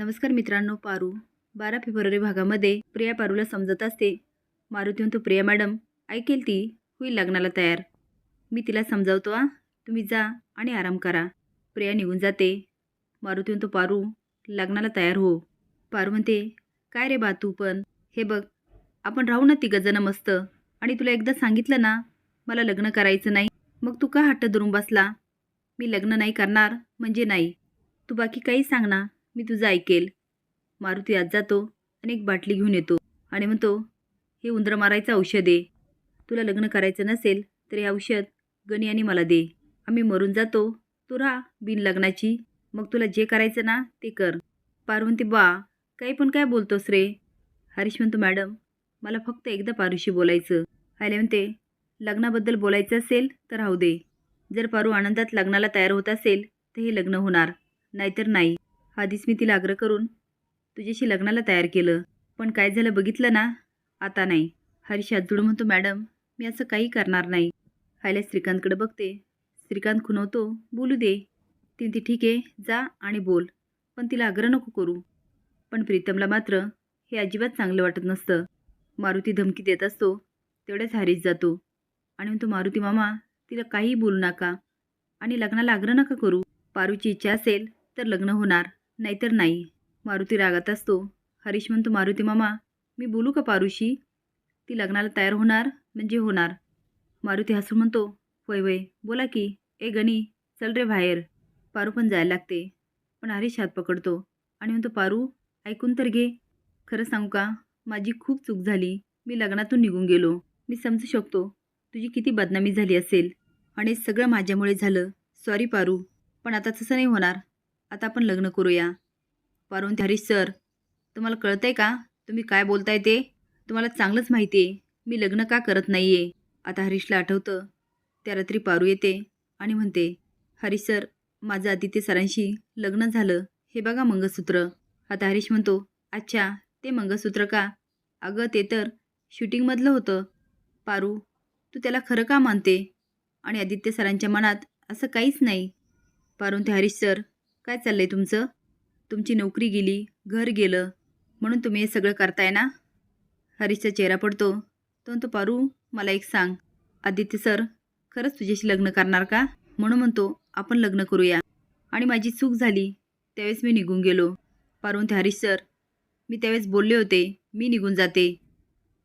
नमस्कार मित्रांनो पारू. बारा फेब्रुवारी भागामध्ये प्रिया पारूला समजत असते. मारुती तो प्रिया मॅडम ऐकेल ती? होईल लग्नाला तयार. मी तिला समजावतो आ तुम्ही जा आणि आराम करा. प्रिया निघून जाते. मारुती तो पारू लग्नाला तयार हो. पारू म्हणते काय रे बा तू पण? हे बघ आपण राहू ना ती गजनं मस्त. आणि तुला एकदा सांगितलं ना मला लग्न करायचं नाही मग तू का हट्ट धरून बसला? मी लग्न नाही करणार म्हणजे नाही. तू बाकी काही सांग ना. मी तुझं ऐकेल. मारुती आज जातो आणि एक बाटली घेऊन येतो आणि म्हणतो हे उंदरं मारायचं औषध आहे. तुला लग्न करायचं नसेल तर हे औषध गणी आणि मला दे. आम्ही मरून जातो. तू राहा बिन लग्नाची मग तुला जे करायचं ना ते कर. पारू म्हणते बा काही पण काय बोलतोस रे? हरीश म्हणतो मॅडम मला फक्त एकदा पारूशी बोलायचं. आले म्हणते लग्नाबद्दल बोलायचं असेल तर राहू दे. जर पारू आनंदात लग्नाला तयार होत असेल तर हे लग्न होणार. नाहीतर नाही. आधीच मी तिला आग्रह करून तुझ्याशी लग्नाला तयार केलं. पण काय झालं बघितलं ना? आता नाही. हरीश हात म्हणतो मॅडम मी असं काही करणार नाही. हायला श्रीकांतकडे बघते. श्रीकांत खुनवतो बोलू दे. ती ती ठीक आहे जा आणि बोल. पण तिला आग्रह नको करू. पण प्रीतमला मात्र हे अजिबात चांगलं वाटत नसतं. मारुती धमकी देत असतो. तेवढ्याच हरीश जातो. आणि म्हणतो मारुती मामा तिला काहीही बोलू नका आणि लग्नाला आग्रह नका करू. पारूची इच्छा असेल तर लग्न होणार. नाहीतर नाही. मारुती रागात असतो. हरीश म्हणतो मारुती मामा मी बोलू का पारूशी? ती लग्नाला तयार होणार म्हणजे होणार. मारुती हसून म्हणतो वय वय बोला की. ए गणी चल रे बाहेर. पारू पण जायला लागते. पण हरीश हात पकडतो आणि म्हणतो पारू ऐकून तर घे. खरं सांगू का माझी खूप चूक झाली. मी लग्नातून निघून गेलो. मी समजू शकतो. तुझी किती बदनामी झाली असेल. आणि सगळं माझ्यामुळे झालं. सॉरी पारू. पण आता तसं नाही होणार. आता आपण लग्न करूया. पार्वती हरीश सर तुम्हाला कळतं आहे का? तुम्ही काय बोलताय ते? तुम्हाला चांगलंच माहिती आहे मी लग्न का करत नाही आहे आता हरीशला आठवतं. त्या रात्री पारू येते आणि म्हणते हरीश सर माझं आदित्य सरांशी लग्न झालं. हे बघा मंगळसूत्र. आता हरीश म्हणतो अच्छा ते मंगळसूत्र का? अगं ते तर शूटिंगमधलं होतं. पारू तू त्याला खरं का मानते? आणि आदित्य सरांच्या मनात असं काहीच नाही. पारून ते हरीश सर काय चाललं आहे तुमचं? तुमची नोकरी गेली घर गेलं म्हणून तुम्ही हे सगळं करताय ना? हरीशचा चेहरा पडतो. तो म्हणतो पारू मला एक सांग. आदित्य सर खरंच तुझ्याशी लग्न करणार का? म्हणून म्हणतो आपण लग्न करूया. आणि माझी चूक झाली. त्यावेळेस मी निघून गेलो. पारून ते हरीश सर मी त्यावेळेस बोलले होते मी निघून जाते.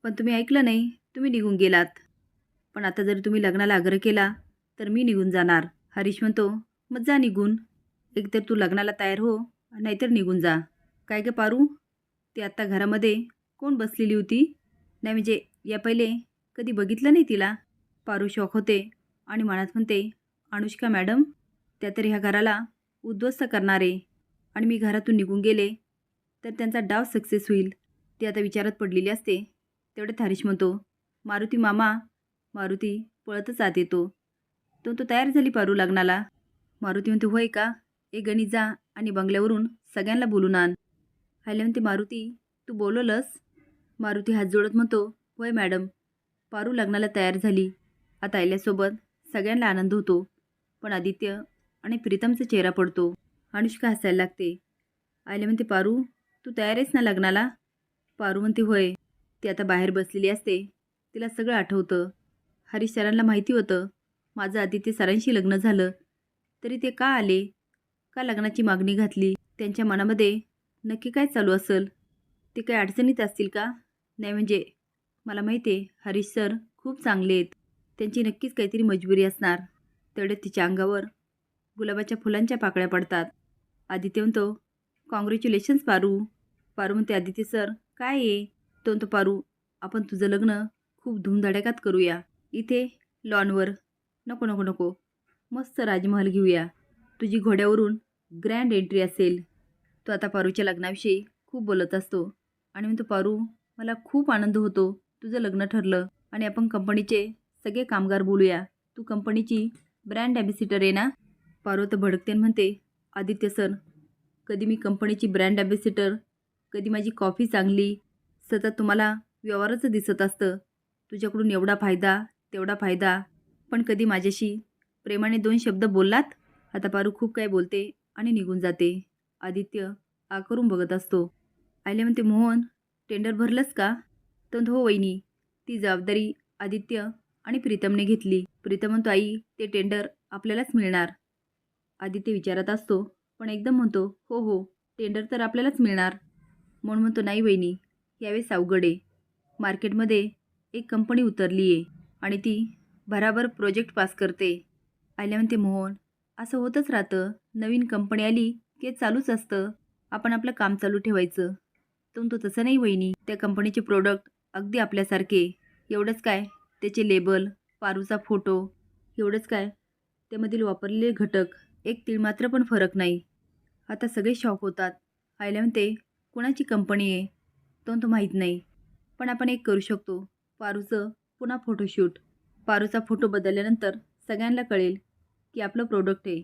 पण तुम्ही ऐकलं नाही तुम्ही निघून गेलात. पण आता जर तुम्ही लग्नाला आग्रह केला तर मी निघून जाणार. हरीश म्हणतो मग जा निघून. एकतर तू लग्नाला तयार हो नाहीतर निघून जा. काय ग पारू? ती आत्ता घरामध्ये कोण बसलेली होती? नाही म्हणजे या पहिले कधी बघितलं नाही तिला? पारू शॉक होते आणि मनात म्हणते अनुष्का मॅडम त्या तर ह्या घराला उद्ध्वस्त करणारे आणि मी घरातून निघून गेले तर त्यांचा डाव सक्सेस होईल. ती आता विचारात पडलेली असते. तेवढे थारीश म्हणतो मारुती मामा मारुती पळतच आत येतो. तो तो तयार झाली पारू लग्नाला. मारुती म्हणते होय का? ए गणी जा आणि बंगल्यावरून सगळ्यांना बोलून आण. आले म्हणते मारुती तू बोलवलंस? मारुती हात जोडत म्हणतो होय मॅडम. पारू लग्नाला तयार झाली. आता आयल्यासोबत सगळ्यांना आनंद होतो. पण आदित्य आणि प्रीतमचा चेहरा पडतो. अनुष्का हसायला लागते. आयले म्हणते पारू तू तयार आहेस ना लग्नाला? पारू म्हणते होय. ती आता बाहेर बसलेली असते. तिला सगळं आठवतं. हरीश सरांना माहिती होतं. माझं आदित्य सरांशी लग्न झालं. तरी ते का आले? का लग्नाची मागणी घातली? त्यांच्या मनामध्ये नक्की काय चालू असेल? ते काय अडचणीत असतील का? नाही म्हणजे मला माहिती आहे हरीश सर खूप चांगले आहेत. त्यांची नक्कीच काहीतरी मजबुरी असणार. तेवढ्यात तिच्या अंगावर गुलाबाच्या फुलांच्या पाकळ्या पडतात. आदित्य म्हणतो कॉंग्रॅच्युलेशन्स पारू. पारू म्हणते आदित्य सर काय आहे? तो म्हणतो पारू आपण तुझं लग्न खूप धूमधडाक्यात करूया. इथे लॉनवर नको नको नको. मस्त राजमहल घेऊया. तुझी घोड्यावरून ग्रँड एंट्री असेल. तो आता पारूच्या लग्नाविषयी खूप बोलत असतो. आणि म्हणतो पारू मला खूप आनंद होतो. तुझं लग्न ठरलं आणि आपण कंपनीचे सगळे कामगार बोलूया. तू कंपनीची ब्रँड ॲम्बॅसिडर आहे ना? पारू तर भडकते म्हणते आदित्य सर कधी मी कंपनीची ब्रँड ॲम्बॅसिडर कधी माझी कॉफी चांगली सतत तुम्हाला व्यवहारच दिसत असतं. तुझ्याकडून एवढा फायदा तेवढा फायदा पण कधी माझ्याशी प्रेमाने दोन शब्द बोललात? आता पारू खूप काय बोलते आणि निघून जाते. आदित्य आकरून बघत असतो. आयले म्हणते मोहन टेंडर भरलंच का? तर हो वहिनी. ती जबाबदारी आदित्य आणि प्रीतमने घेतली. प्रीतम म्हणतो आई ते टेंडर आपल्यालाच मिळणार. आदित्य विचारत असतो पण एकदम म्हणतो हो हो टेंडर तर आपल्यालाच मिळणार. म्हणून म्हणतो नाही वहिनी यावेळेस अवघड आहे. मार्केटमध्ये एक कंपनी उतरली आहे आणि ती भराभर प्रोजेक्ट पास करते. आयल्या म्हणते मोहन असं होतच राहतं. नवीन कंपनी आली की चालूच असतं. आपण आपलं काम चालू ठेवायचं. तर तो तसं नाही वहिनी. त्या कंपनीचे प्रोडक्ट अगदी आपल्यासारखे. एवढंच काय? त्याचे लेबल पारूचा फोटो एवढंच काय? त्यामधील वापरलेले घटक एक तीळ मात्र पण फरक नाही. आता सगळे शॉक होतात. आईला म्हणते कुणाची कंपनी आहे? तो तो माहीत नाही. पण आपण एक करू शकतो. पारूचं पुन्हा फोटोशूट पारूचा फोटो बदलल्यानंतर सगळ्यांना कळेल. की आपलं प्रोडक्ट आहे.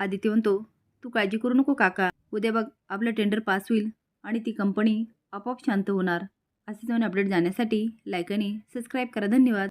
आदित्य म्हणतो तू काळजी करू नको काका. उद्या बघ आपलं टेंडर पास होईल आणि ती कंपनी आपोआप शांत होणार. असे जाऊन अपडेट जाण्यासाठी लाईक आणि सबस्क्राईब करा. धन्यवाद.